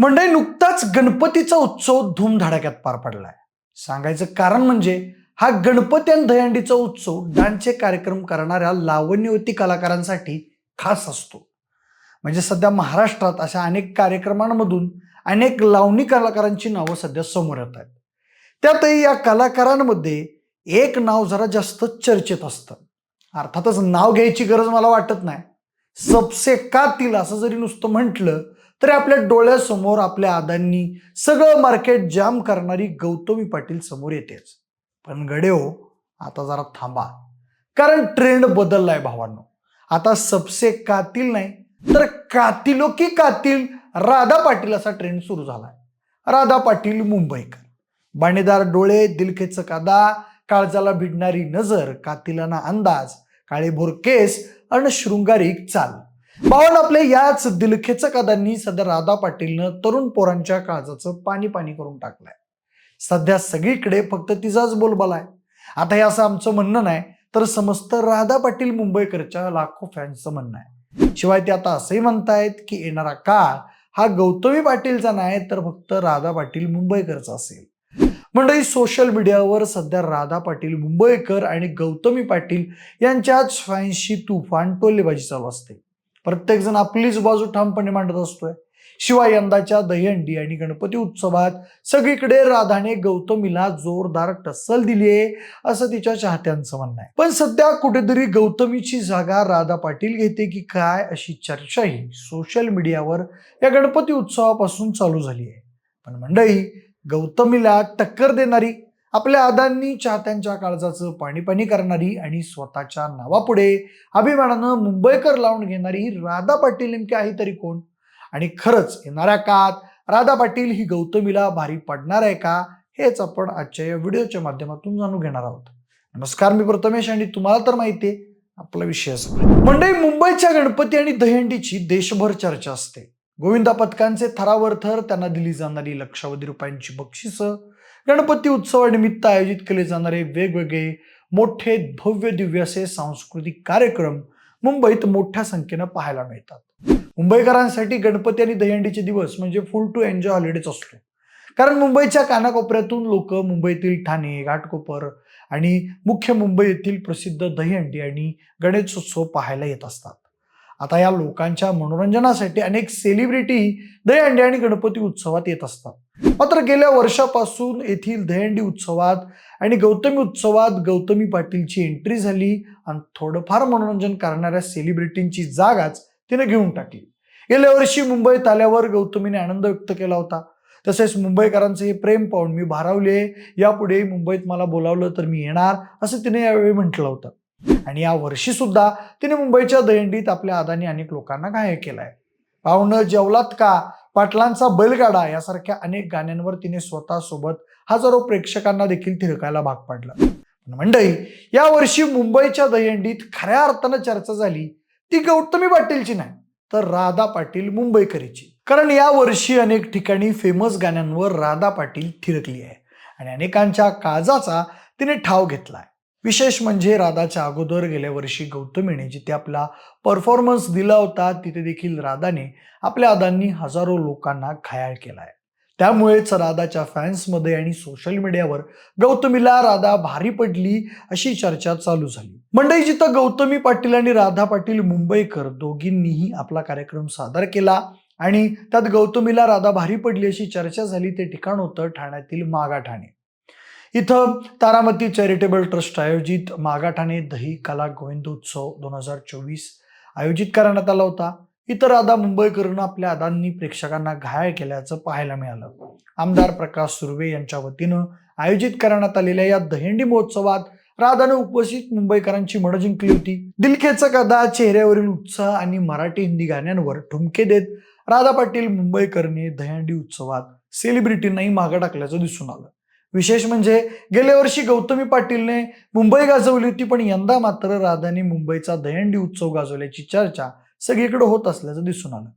मंडळी नुकताच गणपतीचा उत्सव धूमधडाक्यात पार पडलाय. सांगायचं कारण म्हणजे हा गणपती आणि दहीहंडीचा उत्सव डान्सचे कार्यक्रम करणाऱ्या लावण्यवती कलाकारांसाठी खास असतो. म्हणजे सध्या महाराष्ट्रात अशा अनेक कार्यक्रमांमधून अनेक लावणी कलाकारांची नावं सध्या समोर येत आहेत. त्यातही या कलाकारांमध्ये एक नाव जरा जास्त चर्चेत असतं. अर्थातच नाव घ्यायची गरज मला वाटत नाही. सबसे कातील असं जरी नुसतं म्हटलं तरी आपल्या डोळ्यासमोर आपल्या आदांनी सगळं मार्केट जाम करणारी गौतमी पाटील समोर येतेच. पण गडे हो आता जरा थांबा. कारण ट्रेंड बदललाय भावांनो. आता सबसे कातील नाही तर कातिलो की कातील राधा पाटील असा ट्रेंड सुरू झालाय. राधा पाटील मुंबईकर. बाणेदार डोळे दिलखेचक अदा काळजाला भिडणारी नजर कातिलांना अंदाज काळेभोर केस आणि शृंगारिक चाल. भावन आपल्या याच दिलखेचक अदांनी सध्या राधा पाटीलनं तरुण पोरांच्या काळजाचं पाणी पाणी करून टाकलंय. सध्या सगळीकडे फक्त तिचाच बोलबाला आहे. आता हे असं आमचं म्हणणं नाही तर समस्त राधा पाटील मुंबईकरच्या लाखो फॅन्सचं म्हणणं आहे. शिवाय ते आता असंही म्हणतायत की येणारा काळ हा गौतमी पाटीलचा नाही तर फक्त राधा पाटील मुंबईकरचा असेल. मंडळी सोशल मीडियावर सध्या राधा पाटील मुंबईकर आणि गौतमी पाटील यांच्याच फॅन्सशी तुफान टोलेबाजी चालू असते. प्रत्येकजण आपलीच बाजू ठामपणे मांडत असतोय. शिवाय यंदाच्या दहीहंडी आणि गणपती उत्सवात सगळीकडे राधाने गौतमीला जोरदार टस्सल दिली आहे असं तिच्या चाहत्यांचं म्हणणं आहे. पण सध्या कुठेतरी गौतमीची जागा राधा पाटील घेते की काय अशी चर्चाही सोशल मीडियावर या गणपती उत्सवापासून चालू झाली आहे. पण मंडळी गौतमीला टक्कर देणारी आपल्या आदांनी चाहत्यांच्या काळजाचं पाणीपाणी करणारी आणि स्वतःच्या नावापुढे अभिमानानं मुंबईकर लावून घेणारी राधा पाटील नेमकी आहे तरी कोण? आणि खरंच येणाऱ्या काळात राधा पाटील ही गौतमीला भारी पडणार आहे का? हेच आपण आजच्या या व्हिडिओच्या माध्यमातून जाणून घेणार आहोत. नमस्कार मी प्रथमेश आणि तुम्हाला तर माहिती आहे आपला विषय असा. म्हणजे मुंबईच्या गणपती आणि दहीहंडीची देशभर चर्चा असते. गोविंदा पथकांचे थरावर थर त्यांना दिली जाणारी लक्षावधी रुपयांची बक्षिसं गणपती उत्सवानिमित्त आयोजित केले जाणारे वेगवेगळे मोठे भव्य दिव्य असे सांस्कृतिक कार्यक्रम मुंबईत मोठ्या संख्येनं पाहायला मिळतात. मुंबईकरांसाठी गणपती आणि दहीहंडीचे दिवस म्हणजे फुल टू एन्जॉय हॉलिडेच असतो. कारण मुंबईच्या कानाकोपऱ्यातून लोक मुंबईतील ठाणे घाटकोपर आणि मुख्य मुंबई येथील प्रसिद्ध दहीहंडी आणि गणेशोत्सव पाहायला येत असतात. आता या लोकांच्या मनोरंजनासाठी अनेक सेलिब्रिटी दहीहंडी आणि गणपती उत्सवात येत असतात. मात्र गेल्या वर्षापासून येथील दहीहंडी उत्सवात आणि गौतमी उत्सवात गौतमी पाटीलची एंट्री झाली आणि थोडंफार मनोरंजन करणाऱ्या सेलिब्रिटींची जागाच तिने घेऊन टाकली. गेल्या वर्षी मुंबईत आल्यावर गौतमीने आनंद व्यक्त केला होता. तसेच मुंबईकरांचे हे प्रेम पाहून मी भारावले. यापुढे मुंबईत मला बोलावलं तर मी येणार असं तिने यावेळी म्हटलं होतं. आणि या वर्षी सुद्धा तिने मुंबईच्या दहिंडीत आपल्या आदानी अनेक लोकांना घायल केलाय. पाहुणं जेवलात का? पाटलांचा बैलगाडा यासारख्या अनेक गाण्यांवर तिने स्वतःसोबत हजारो प्रेक्षकांना देखील थिरकायला भाग पाडलं. मंडई मंडळी या वर्षी मुंबईच्या दहीहंडीत खऱ्या अर्थानं चर्चा झाली. ती गौतमी पाटीलची नाही तर राधा पाटील मुंबईकरीची. कारण या वर्षी अनेक ठिकाणी फेमस गाण्यांवर राधा पाटील थिरकली आहे. आणि अनेकांच्या काळजाचा तिने ठाव घेतलाय. विशेष म्हणजे राधाच्या अगोदर गेल्या वर्षी गौतमीने जिथे आपला परफॉर्मन्स दिला होता तिथे देखील राधाने आपल्या आदांनी हजारो लोकांना घायाळ केलाय. त्यामुळेच राधाच्या फॅन्समध्ये आणि सोशल मीडियावर गौतमीला राधा भारी पडली अशी चर्चा चालू झाली. मंडई जिथं गौतमी पाटील आणि राधा पाटील मुंबईकर दोघींनीही आपला कार्यक्रम सादर केला आणि त्यात गौतमीला राधा भारी पडली अशी चर्चा झाली ते ठिकाण होतं ठाण्यातील मागा ठाणे इथं तारामती चॅरिटेबल ट्रस्ट आयोजित मागा ठाणे दही कला गोविंद उत्सव दोन हजार चोवीस आयोजित करण्यात आला होता. इतर राधा मुंबईकरनं आपल्या आदांनी प्रेक्षकांना घायळ केल्याचं पाहायला मिळालं. आमदार प्रकाश सुर्वे यांच्या वतीनं आयोजित करण्यात आलेल्या या दहिंडी महोत्सवात राधानं उपस्थित मुंबईकरांची मनं जिंकली होती. दिलखेचक कदा चेहऱ्यावरील उत्साह आणि मराठी हिंदी गाण्यांवर ठुमके देत राधा पाटील मुंबईकरने दहंडी उत्सवात सेलिब्रिटींनाही मागं टाकल्याचं दिसून आलं. विशेष म्हणजे गेल्या वर्षी गौतमी पाटीलने मुंबई गाजवली होती पण यंदा मात्र राधाने मुंबईचा दहंडी उत्सव गाजवल्याची चर्चा सगळीकडे होत असल्याचं दिसून आलं.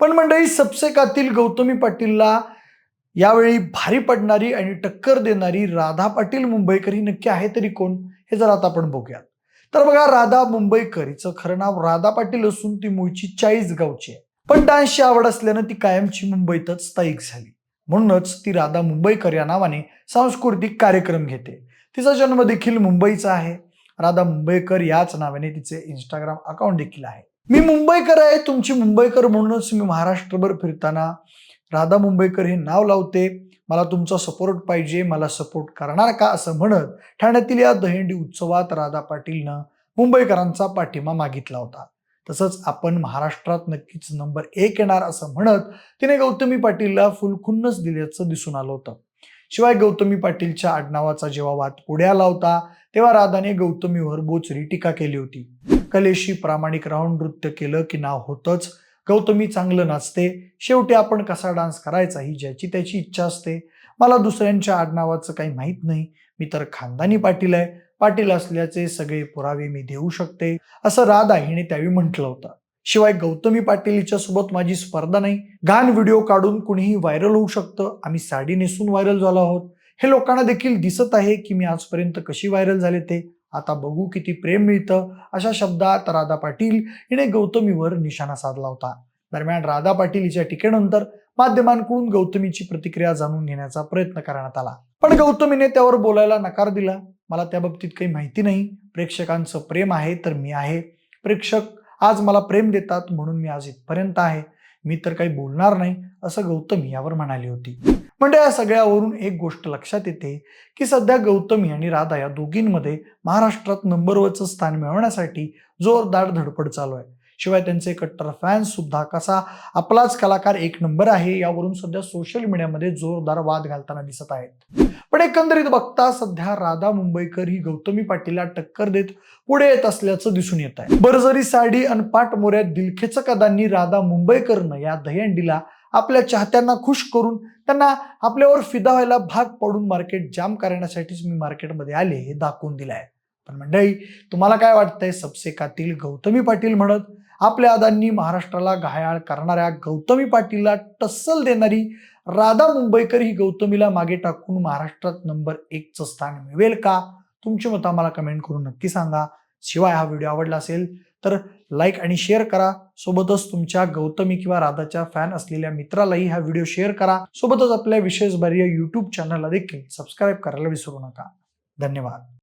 पण मंडळी सपसेकातील गौतमी पाटीलला यावेळी भारी पडणारी आणि टक्कर देणारी राधा पाटील मुंबईकर ही नक्की आहे तरी कोण हे जर आता आपण बघूयात. तर बघा राधा मुंबईकर हिचं खरं नाव राधा पाटील असून ती मूळची चाळीस गावची आहे. पण डान्सची आवड असल्यानं ती कायमची मुंबईतच स्थायिक झाली. म्हणूनच ती राधा मुंबईकर या नावाने सांस्कृतिक कार्यक्रम घेते. तिचा जन्म देखील मुंबईचा आहे. राधा मुंबईकर याच नावाने तिचे इंस्टाग्राम अकाउंट देखील आहे. मी मुंबईकर आहे तुमची मुंबईकर म्हणूनच मी महाराष्ट्रभर फिरताना राधा मुंबईकर हे नाव लावते. मला तुमचा सपोर्ट पाहिजे मला सपोर्ट करणार का असं म्हणत ठाण्यातील या दहिंडी उत्सवात राधा पाटीलनं मुंबईकरांचा पाठिंबा मागितला होता. तसंच आपण महाराष्ट्रात नक्कीच नंबर एक येणार असं म्हणत तिने गौतमी पाटीलला फुलखुन्नच दिल्याचं दिसून आलं होतं. शिवाय गौतमी पाटीलच्या आडनावाचा जेव्हा वाद पुढे आला होता तेव्हा राधाने गौतमीवर बोचरी टीका केली होती. कलेशी प्रामाणिक राहून नृत्य केलं की नाव होतच गौतमी चांगलं नाचते शेवटी आपण कसा डान्स करायचा ही ज्याची त्याची इच्छा असते. मला दुसऱ्यांच्या आडनावाचं काही माहीत नाही मी तर खानदानी पाटील आहे पाटील असल्याचे सगळे पुरावे मी देऊ शकते असं राधा हिने त्यावेळी म्हटलं होतं. शिवाय गौतमी पाटीलच्या सोबत माझी स्पर्धा नाही. घाण व्हिडिओ काढून कुणीही व्हायरल होऊ शकतं. आम्ही साडी नेसून व्हायरल झालो आहोत. हे लोकांना देखील दिसत आहे की मी आजपर्यंत कशी व्हायरल झाले ते. आता बघू किती प्रेम मिळतं अशा शब्दात राधा पाटील हिने गौतमीवर निशाणा साधला होता. दरम्यान राधा पाटील हिच्या टीकेनंतर माध्यमांकडून गौतमीची प्रतिक्रिया जाणून घेण्याचा प्रयत्न करण्यात आला. पण गौतमीने त्यावर बोलायला नकार दिला. मला त्या बाबतीत काही माहिती नाही. प्रेक्षकांचं प्रेम आहे तर मी आहे. प्रेक्षक आज मला प्रेम देतात म्हणून मी आज इथपर्यंत आहे. मी तर काही बोलणार नाही असं गौतमी यावर म्हणाली होती. म्हणजे या सगळ्यावरून एक गोष्ट लक्षात येते की सध्या गौतमी आणि राधा या दोघींमध्ये महाराष्ट्रात नंबरवरचं स्थान मिळवण्यासाठी जोरदार धडपड चालू आहे. शिवाय त्यांचे कट्टर फॅन्स सुद्धा कसा आपलाच कलाकार एक नंबर आहे यावरून सध्या सोशल मीडियामध्ये जोरदार वाद घालताना दिसत आहेत. पण एकंदरीत बघता सध्या राधा मुंबईकर ही गौतमी पाटीलला टक्कर देत पुढे येत असल्याचं दिसून येत आहे. बरजरी साडी आणि पाठमोऱ्यात दिलखेचक अदांनी राधा मुंबईकरनं या दहीहंडीला आपल्या चाहत्यांना खुश करून त्यांना आपल्यावर फिदा व्हायला भाग पडून मार्केट जाम करण्यासाठीच मी मार्केटमध्ये आले हे दाखवून दिलं आहे पण मंडळी तुम्हाला काय वाटतंय? सबसेकातील गौतमी पाटील म्हणत आपल्या आदांनी महाराष्ट्राला घायाळ करणाऱ्या गौतमी पाटीलला टस्सल देणारी राधा मुंबईकर ही गौतमीला मागे टाकून महाराष्ट्रात नंबर एकचं स्थान मिळवेल का? तुमची मतं आम्हाला कमेंट करून नक्की सांगा. शिवाय हा व्हिडिओ आवडला असेल तर लाईक आणि शेअर करा. सोबतच तुमच्या गौतमी किंवा राधाच्या फॅन असलेल्या मित्रालाही हा व्हिडिओ शेअर करा. सोबतच आपल्या विशेष बारी युट्यूब चॅनलला देखील सबस्क्राईब करायला विसरू नका. धन्यवाद.